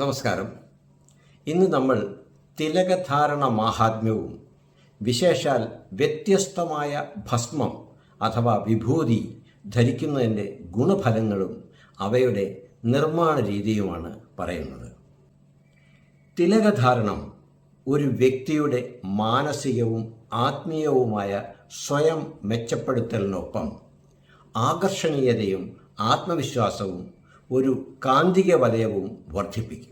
നമസ്കാരം. ഇന്ന് നമ്മൾ തിലകധാരണ മാഹാത്മ്യവും വിശേഷാൽ വ്യത്യസ്തമായ ഭസ്മം അഥവാ വിഭൂതി ധരിക്കുന്നതിന്റെ ഗുണഫലങ്ങളും അവയുടെ നിർമ്മാണ രീതിയുമാണ് പറയുന്നത്. തിലകധാരണം ഒരു വ്യക്തിയുടെ മാനസികവും ആത്മീയവുമായ സ്വയം മെച്ചപ്പെടുത്തലിനൊപ്പം ആകർഷണീയതയും ആത്മവിശ്വാസവും ഒരു കാന്തിക വലയവും വർദ്ധിപ്പിക്കും.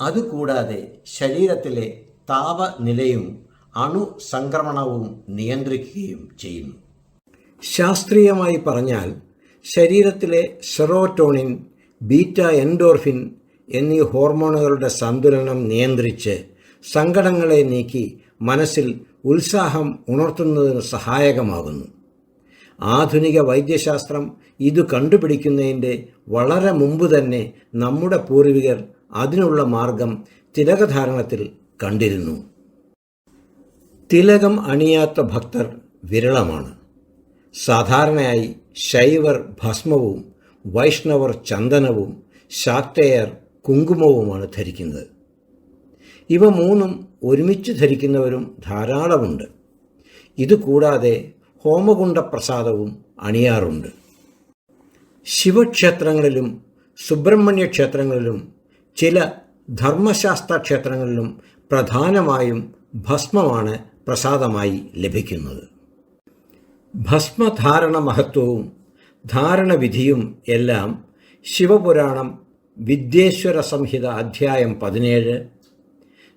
അതുകൂടാതെ ശരീരത്തിലെ താപനിലയും അണുസംക്രമണവും നിയന്ത്രിക്കുകയും ചെയ്യുന്നു. ശാസ്ത്രീയമായി പറഞ്ഞാൽ ശരീരത്തിലെ സെറോട്ടോണിൻ ബീറ്റ എൻഡോർഫിൻ എന്നീ ഹോർമോണുകളുടെ സന്തുലനം നിയന്ത്രിച്ച് സങ്കടങ്ങളെ നീക്കി മനസ്സിൽ ഉത്സാഹം ഉണർത്തുന്നതിന് സഹായകമാകുന്നു. ആധുനിക വൈദ്യശാസ്ത്രം ഇത് കണ്ടുപിടിക്കുന്നതിന്റെ വളരെ മുമ്പ് തന്നെ നമ്മുടെ പൂർവികർ അതിനുള്ള മാർഗം തിലകധാരണത്തിൽ കണ്ടിരുന്നു. തിലകം അണിയാത്ത ഭക്തർ വിരളമാണ്. സാധാരണയായി ശൈവർ ഭസ്മവും വൈഷ്ണവർ ചന്ദനവും ശാക്തേയർ കുങ്കുമവുമാണ് ധരിക്കുന്നത്. ഇവ മൂന്നും ഒരുമിച്ച് ധരിക്കുന്നവരും ധാരാളമുണ്ട്. ഇതുകൂടാതെ ഹോമകുണ്ട പ്രസാദവും അണിയാറുണ്ട്. ശിവക്ഷേത്രങ്ങളിലും സുബ്രഹ്മണ്യ ക്ഷേത്രങ്ങളിലും ചില ധർമ്മശാസ്ത്ര ക്ഷേത്രങ്ങളിലും പ്രധാനമായും ഭസ്മമാണ് പ്രസാദമായി ലഭിക്കുന്നത്. ഭസ്മധാരണ മഹത്വവും ധാരണവിധിയും എല്ലാം ശിവപുരാണം വിദ്യേശ്വര സംഹിത അധ്യായം പതിനേഴ്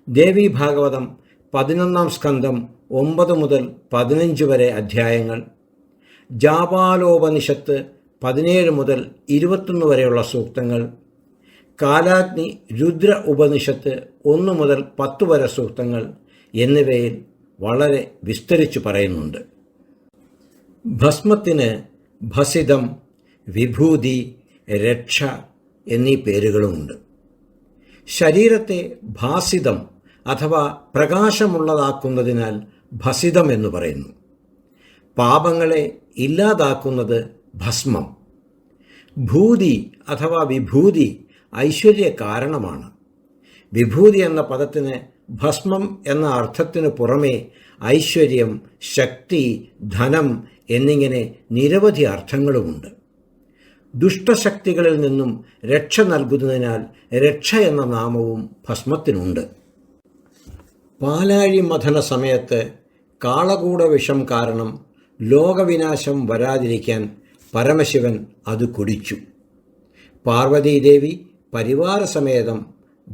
ദേവി ഭാഗവതം പതിനൊന്നാം സ്കന്ധം ഒമ്പത് മുതൽ പതിനഞ്ച് വരെ അധ്യായങ്ങൾ ജാപാലോപനിഷത്ത് പതിനേഴ് മുതൽ ഇരുപത്തൊന്ന് വരെയുള്ള സൂക്തങ്ങൾ കാലാഗ്നി രുദ്ര ഉപനിഷത്ത് ഒന്ന് മുതൽ പത്തു വരെ സൂക്തങ്ങൾ എന്നിവയിൽ വളരെ വിസ്തരിച്ചു പറയുന്നുണ്ട്. ഭസ്മത്തിന് ഭസിതം വിഭൂതി രക്ഷ എന്നീ പേരുകളുമുണ്ട്. ശരീരത്തെ ഭാസിതം അഥവാ പ്രകാശമുള്ളതാക്കുന്നതിനാൽ ഭസിതം എന്ന് പറയുന്നു. പാപങ്ങളെ ഇല്ലാതാക്കുന്നത് ഭസ്മം. ഭൂതി അഥവാ വിഭൂതി ഐശ്വര്യ കാരണമാണ്. വിഭൂതി എന്ന പദത്തിന് ഭസ്മം എന്ന അർത്ഥത്തിനു പുറമേ ഐശ്വര്യം ശക്തി ധനം എന്നിങ്ങനെ നിരവധി അർത്ഥങ്ങളുമുണ്ട്. ദുഷ്ടശക്തികളിൽ നിന്നും രക്ഷ നൽകുന്നതിനാൽ രക്ഷ എന്ന നാമവും ഭസ്മത്തിനുണ്ട്. പാലാഴി മഥന സമയത്ത് കാളകൂട വിഷം കാരണം ലോകവിനാശം വരാതിരിക്കാൻ പരമശിവൻ അത് കുടിച്ചു. പാർവതീദേവി പരിവാരസമേതം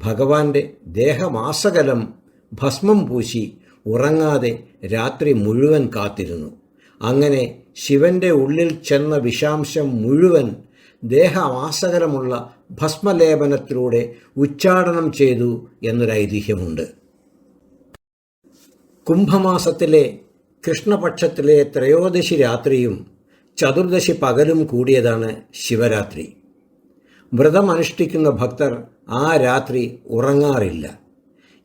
ഭഗവാന്റെ ദേഹമാസകലം ഭസ്മം പൂശി ഉറങ്ങാതെ രാത്രി മുഴുവൻ കാത്തിരുന്നു. അങ്ങനെ ശിവന്റെ ഉള്ളിൽ ചെന്ന വിഷാംശം മുഴുവൻ ദേഹമാസകലമുള്ള ഭസ്മലേപനത്തിലൂടെ ഉച്ചാടനം ചെയ്തു എന്നൊരു ഐതിഹ്യമുണ്ട്. കുംഭമാസത്തിലെ കൃഷ്ണപക്ഷത്തിലെ ത്രയോദശി രാത്രിയും ചതുർദശി പകലും കൂടിയതാണ് ശിവരാത്രി. വ്രതമനുഷ്ഠിക്കുന്ന ഭക്തർ ആ രാത്രി ഉറങ്ങാറില്ല.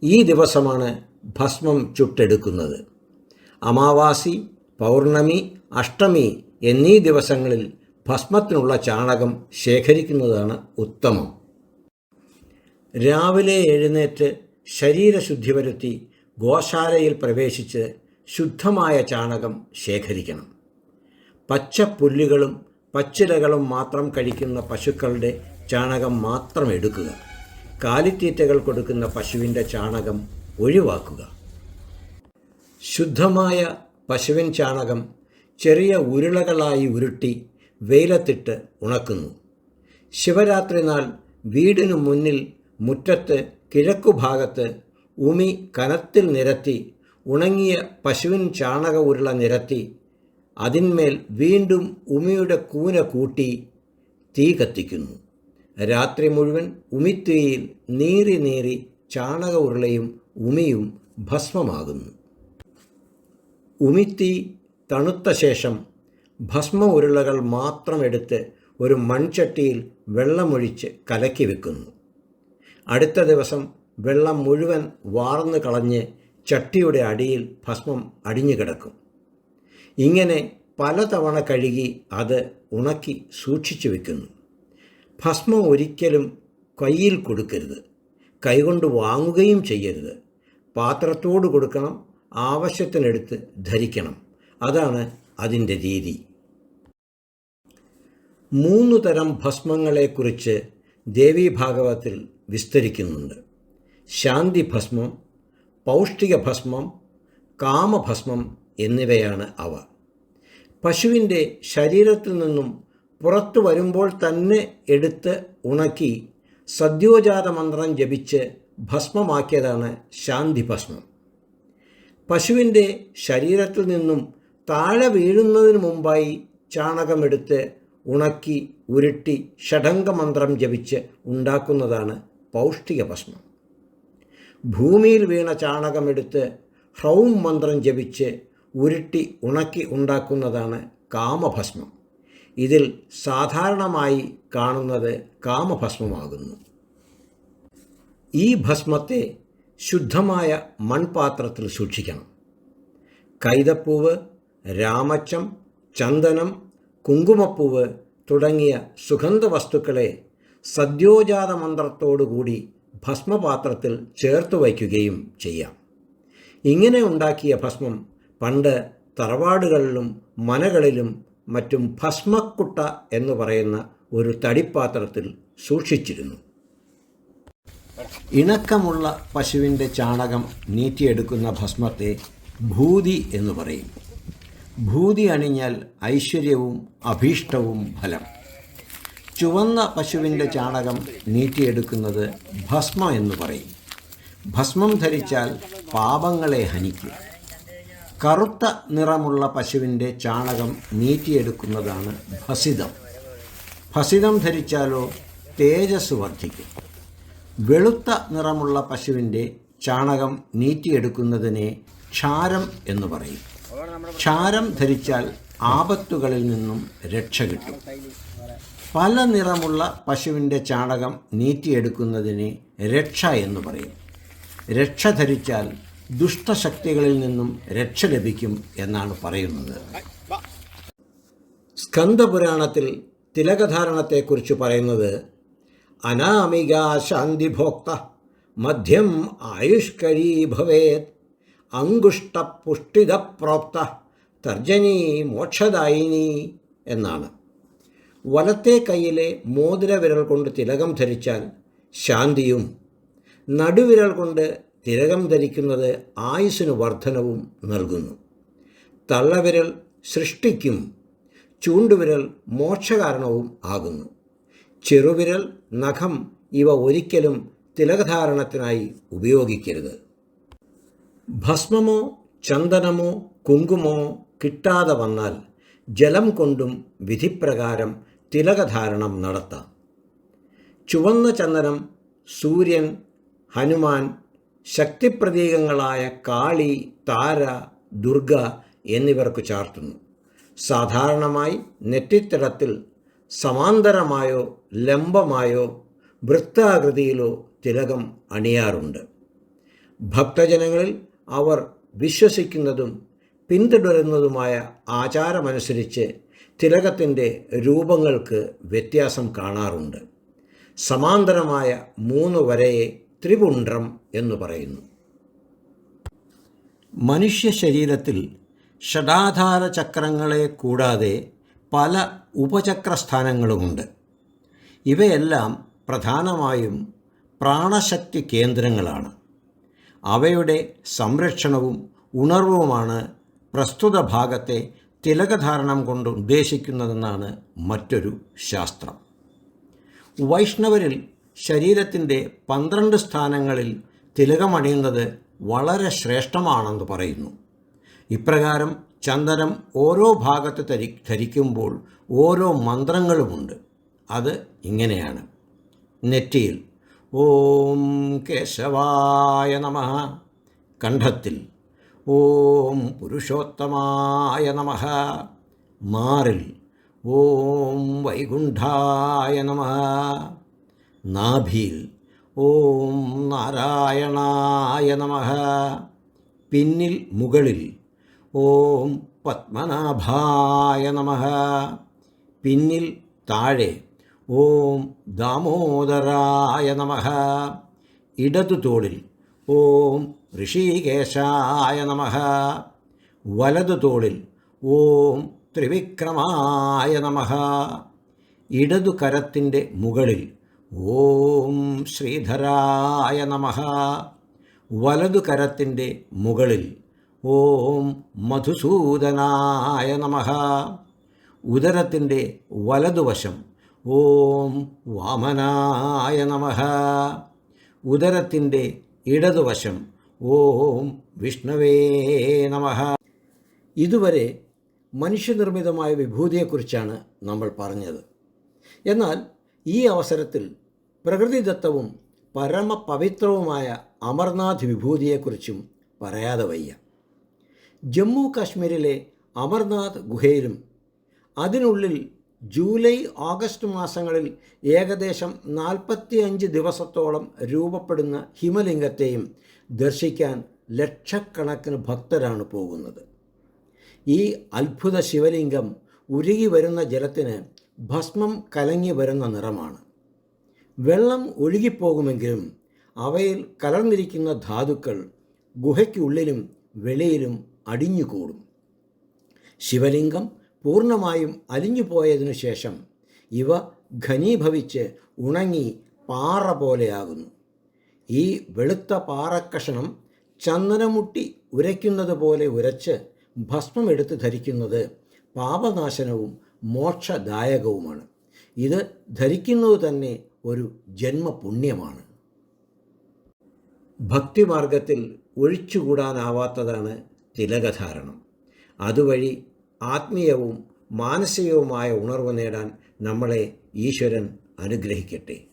ഈ ദിവസമാണ് ഭസ്മം ചുട്ടെടുക്കുന്നത്. അമാവാസി പൗർണമി അഷ്ടമി എന്നീ ദിവസങ്ങളിൽ ഭസ്മത്തിനുള്ള ചാണകം ശേഖരിക്കുന്നതാണ് ഉത്തമം. രാവിലെ എഴുന്നേറ്റ് ശരീരശുദ്ധി വരുത്തി ഗോശാലയിൽ പ്രവേശിച്ച് ശുദ്ധമായ ചാണകം ശേഖരിക്കണം. പച്ച പുല്ലുകളും പച്ചിലകളും മാത്രം കഴിക്കുന്ന പശുക്കളുടെ ചാണകം മാത്രം എടുക്കുക. കാലിത്തീറ്റകൾ കൊടുക്കുന്ന പശുവിന്റെ ചാണകം ഒഴിവാക്കുക. ശുദ്ധമായ പശുവിൻ ചാണകം ചെറിയ ഉരുളകളായി ഉരുട്ടി വെയിലത്തിട്ട് ഉണക്കുന്നു. ശിവരാത്രി നാൾ വീടിനു മുന്നിൽ മുറ്റത്ത് കിഴക്കുഭാഗത്ത് ഉമി കനത്തിൽ നിരത്തി ഉണങ്ങിയ പശുവിൻ ചാണക ഉരുള നിരത്തി അതിന്മേൽ വീണ്ടും ഉമിയുടെ കൂന കൂട്ടി തീ കത്തിക്കുന്നു. രാത്രി മുഴുവൻ ഉമിത്തുകയിൽ നീറി നീറി ചാണക ഉരുളയും ഉമിയും ഭസ്മമാകുന്നു. ഉമിത്തി തണുത്ത ശേഷം ഭസ്മ ഉരുളകൾ മാത്രം എടുത്ത് ഒരു മൺചട്ടിയിൽ വെള്ളമൊഴിച്ച് കലക്കി വെക്കുന്നു. അടുത്ത ദിവസം വെള്ളം മുഴുവൻ വാർന്നു കളഞ്ഞ് ചട്ടിയുടെ അടിയിൽ ഭസ്മം അടിഞ്ഞു കിടക്കും. ഇങ്ങനെ പലതവണ കഴുകി അത് ഉണക്കി സൂക്ഷിച്ചു വെക്കുന്നു. ഭസ്മം ഒരിക്കലും കയ്യിൽ കൊടുക്കരുത്. കൈകൊണ്ട് വാങ്ങുകയും ചെയ്യരുത്. പാത്രത്തോട് കൊടുക്കണം ആവശ്യത്തിനെടുത്ത് ധരിക്കണം. അതാണ് അതിന്റെ രീതി. മൂന്ന് തരം ഭസ്മങ്ങളെക്കുറിച്ച് ദേവീ ഭാഗവത്തിൽ വിസ്തരിക്കുന്നുണ്ട്. ശാന്തി ഭസ്മം പൗഷ്ടിക ഭസ്മം കാമഭസ്മം എന്നിവയാണ് അവ. പശുവിന്റെ ശരീരത്തിൽ നിന്നും പുറത്തു വരുമ്പോൾ തന്നെ എടുത്ത് ഉണക്കി സദ്യോജാത മന്ത്രം ജപിച്ച് ഭസ്മമാക്കിയതാണ് ശാന്തി ഭസ്മം. പശുവിന്റെ ശരീരത്തിൽ നിന്നും താഴെ വീഴുന്നതിന് മുമ്പായി ചാണകമെടുത്ത് ഉണക്കി ഉരുട്ടി ഷഡംഗമന്ത്രം ജപിച്ച് ഉണ്ടാക്കുന്നതാണ് പൗഷ്ടിക ഭസ്മം. ഭൂമിയിൽ വീണ ചാണകമെടുത്ത് ഹ്രൗം മന്ത്രം ജപിച്ച് ഉരുട്ടി ഉണക്കി ഉണ്ടാക്കുന്നതാണ് കാമഭസ്മം. ഇതിൽ സാധാരണമായി കാണുന്നത് കാമഭസ്മമാകുന്നു. ഈ ഭസ്മത്തെ ശുദ്ധമായ മൺപാത്രത്തിൽ സൂക്ഷിക്കണം. കൈതപ്പൂവ് രാമച്ചം ചന്ദനം കുങ്കുമപ്പൂവ് തുടങ്ങിയ സുഗന്ധ വസ്തുക്കളെ സദ്യോജാത മന്ത്രത്തോടുകൂടി ഭസ്മപാത്രത്തിൽ ചേർത്ത് വയ്ക്കുകയും ചെയ്യാം. ഇങ്ങനെ ഉണ്ടാക്കിയ ഭസ്മം പണ്ട് തറവാടുകളിലും മനകളിലും മറ്റും ഭസ്മക്കുട്ട എന്ന് പറയുന്ന ഒരു തടിപ്പാത്രത്തിൽ സൂക്ഷിച്ചിരുന്നു. ഇണക്കമുള്ള പശുവിന്റെ ചാണകം നീറ്റിയെടുക്കുന്ന ഭസ്മത്തെ ഭൂതി എന്ന് പറയും. ഭൂതി അണിഞ്ഞാൽ ഐശ്വര്യവും അഭീഷ്ടവും ഫലം. ചുവന്ന പശുവിന്റെ ചാണകം നീറ്റിയെടുക്കുന്നത് ഭസ്മ എന്ന് പറയും. ഭസ്മം ധരിച്ചാൽ പാപങ്ങളെ ഹനിക്കും. കറുത്ത നിറമുള്ള പശുവിന്റെ ചാണകം നീറ്റിയെടുക്കുന്നതാണ് ഭസിതം. ഭസിതം ധരിച്ചാലോ തേജസ് വർദ്ധിക്കും. വെളുത്ത നിറമുള്ള പശുവിന്റെ ചാണകം നീറ്റിയെടുക്കുന്നതിനെ ക്ഷാരം എന്ന് പറയും. ക്ഷാരം ധരിച്ചാൽ ആപത്തുകളിൽ നിന്നും രക്ഷ കിട്ടും. പല നിറമുള്ള പശുവിന്റെ ചാണകം നീറ്റിയെടുക്കുന്നതിനെ രക്ഷ എന്ന് പറയും. രക്ഷ ധരിച്ചാൽ ദുഷ്ടശക്തികളിൽ നിന്നും രക്ഷ ലഭിക്കും എന്നാണ് പറയുന്നത്. സ്കന്ദപുരാണത്തിൽ തിലകധാരണത്തെക്കുറിച്ച് പറയുന്നത് അനാമിക ശാന്തിഭോക്ത മധ്യം ആയുഷ്കരീ ഭവേത് അങ്കുഷ്ടപുഷ്ടിതപ്രോക്ത തർജനി മോക്ഷദായിനി എന്നാണ്. വലത്തെ കൈയിലെ മോതിരവിരൽ കൊണ്ട് തിലകം ധരിച്ചാൽ ശാന്തിയും നടുവിരൽ കൊണ്ട് തിലകം ധരിക്കുന്നത് ആയുസ്സിന് വർധനവും നൽകുന്നു. തള്ളവിരൽ സൃഷ്ടിക്കും ചൂണ്ടുവിരൽ മോക്ഷകാരണവും ആകുന്നു. ചെറുവിരൽ നഖം ഇവ ഒരിക്കലും തിലകധാരണത്തിനായി ഉപയോഗിക്കരുത്. ഭസ്മമോ ചന്ദനമോ കുങ്കുമോ കിട്ടാതെ വന്നാൽ ജലം കൊണ്ടും വിധിപ്രകാരം തിലകധാരണം നടത്താം. ചുവന്ന ചന്ദനം സൂര്യൻ ഹനുമാൻ ശക്തിപ്രതീകങ്ങളായ കാളി താര ദുർഗ എന്നിവർക്ക് ചാർത്തുന്നു. സാധാരണമായി നെറ്റിത്തടത്തിൽ സമാന്തരമായോ ലംബമായോ വൃത്താകൃതിയിലോ തിലകം അണിയാറുണ്ട്. ഭക്തജനങ്ങളിൽ അവർ വിശ്വസിക്കുന്നതും പിന്തുടരുന്നതുമായ ആചാരമനുസരിച്ച് തിലകത്തിന്റെ രൂപങ്ങൾക്ക് വ്യത്യാസം കാണാറുണ്ട്. സമാന്തരമായ മൂന്ന് വരയെ ത്രിപുണ്ഡ്രം എന്ന് പറയുന്നു. മനുഷ്യ ശരീരത്തിൽ ഷഡാധാര ചക്രങ്ങളെ കൂടാതെ പല ഉപചക്രസ്ഥാനങ്ങളുമുണ്ട്. ഇവയെല്ലാം പ്രധാനമായും പ്രാണശക്തി കേന്ദ്രങ്ങളാണ്. അവയുടെ സംരക്ഷണവും ഉണർവുമാണ് പ്രസ്തുത ഭാഗത്തെ തിലകധാരണം കൊണ്ട് ഉദ്ദേശിക്കുന്നതെന്നാണ് മറ്റൊരു ശാസ്ത്രം. വൈഷ്ണവരിൽ ശരീരത്തിന്റെ പന്ത്രണ്ട് സ്ഥാനങ്ങളിൽ തിലകമണിയുന്നത് വളരെ ശ്രേഷ്ഠമാണെന്ന് പറയുന്നു. ഇപ്രകാരം ചന്ദനം ഓരോ ഭാഗത്ത് ധരി ധരിക്കുമ്പോൾ ഓരോ മന്ത്രങ്ങളുമുണ്ട്. അത് ഇങ്ങനെയാണ്. നെറ്റിയിൽ ഓം കേശവായ നമ. കണ്ഠത്തിൽ ഓം പുരുഷോത്തമായ നമ. മാറിൽ ഓം വൈകുണ്ഠായ നമ. നാഭിയിൽ ഓം നാരായണായ നമ. പിന്നിൽ മുകളിൽ. ഓം പത്മനാഭായ നമ. പിന്നിൽ താഴെ. ഓം ദാമോദരായ നമ. ഇടതു തോളിൽ. ഓം ഋഷികേശായ നമ. വലതു തോളിൽ. ഓം ത്രിവിക്രമായ നമ. ഇടതു കരത്തിന്റെ മുകളിൽ. ഓം ശ്രീധരായ നമ. വലതു കരത്തിന്റെ മുകളിൽ ഓം മധുസൂദനായ നമ. ഉദരത്തിന്റെ വലതുവശം ഓം വാമനായ നമ. ഉദരത്തിന്റെ ഇടതുവശം ഓം വിഷ്ണവേ നമ. ഇതുവരെ മനുഷ്യനിർമ്മിതമായ വിഭൂതിയെക്കുറിച്ചാണ് നമ്മൾ പറഞ്ഞത്. എന്നാൽ ഈ അവസരത്തിൽ പ്രകൃതിദത്തവും പരമപവിത്രവുമായ അമർനാഥ് വിഭൂതിയെക്കുറിച്ചും പറയാതെ വയ്യ. ജമ്മു കാശ്മീരിലെ അമർനാഥ് ഗുഹയിലും അതിനുള്ളിൽ ജൂലൈ ഓഗസ്റ്റ് മാസങ്ങളിൽ ഏകദേശം നാൽപ്പത്തിയഞ്ച് ദിവസത്തോളം രൂപപ്പെടുന്ന ഹിമലിംഗത്തെയും ദർശിക്കാൻ ലക്ഷക്കണക്കിന് ഭക്തരാണ് പോകുന്നത്. ഈ അത്ഭുത ശിവലിംഗം ഉരുകി വരുന്ന ജലത്തിന് ഭസ്മം കലങ്ങി വരുന്ന നിറമാണ്. വെള്ളം ഒഴുകിപ്പോകുമെങ്കിലും അവയിൽ കലർന്നിരിക്കുന്ന ധാതുക്കൾ ഗുഹയ്ക്കുള്ളിലും വെളിയിലും അടിഞ്ഞുകൂടും. ശിവലിംഗം പൂർണമായും അലിഞ്ഞുപോയതിനു ശേഷം ഇവ ഘനീഭവിച്ച് ഉണങ്ങി പാറ പോലെയാകുന്നു. ഈ വെളുത്ത പാറക്കഷണം ചന്ദനമുട്ടി ഉരയ്ക്കുന്നത് പോലെ ഉരച്ച് ഭസ്മമെടുത്ത് ധരിക്കുന്നത് പാപനാശനവും മോക്ഷദായകവുമാണ്. ഇത് ധരിക്കുന്നത് തന്നെ ഒരു ജന്മപുണ്യമാണ്. ഭക്തിമാർഗത്തിൽ ഒഴിച്ചുകൂടാനാവാത്തതാണ് തിലകധാരണം. അതുവഴി ആത്മീയവും മാനസികവുമായ ഉണർവ് നേടാൻ നമ്മളെ ഈശ്വരൻ അനുഗ്രഹിക്കട്ടെ.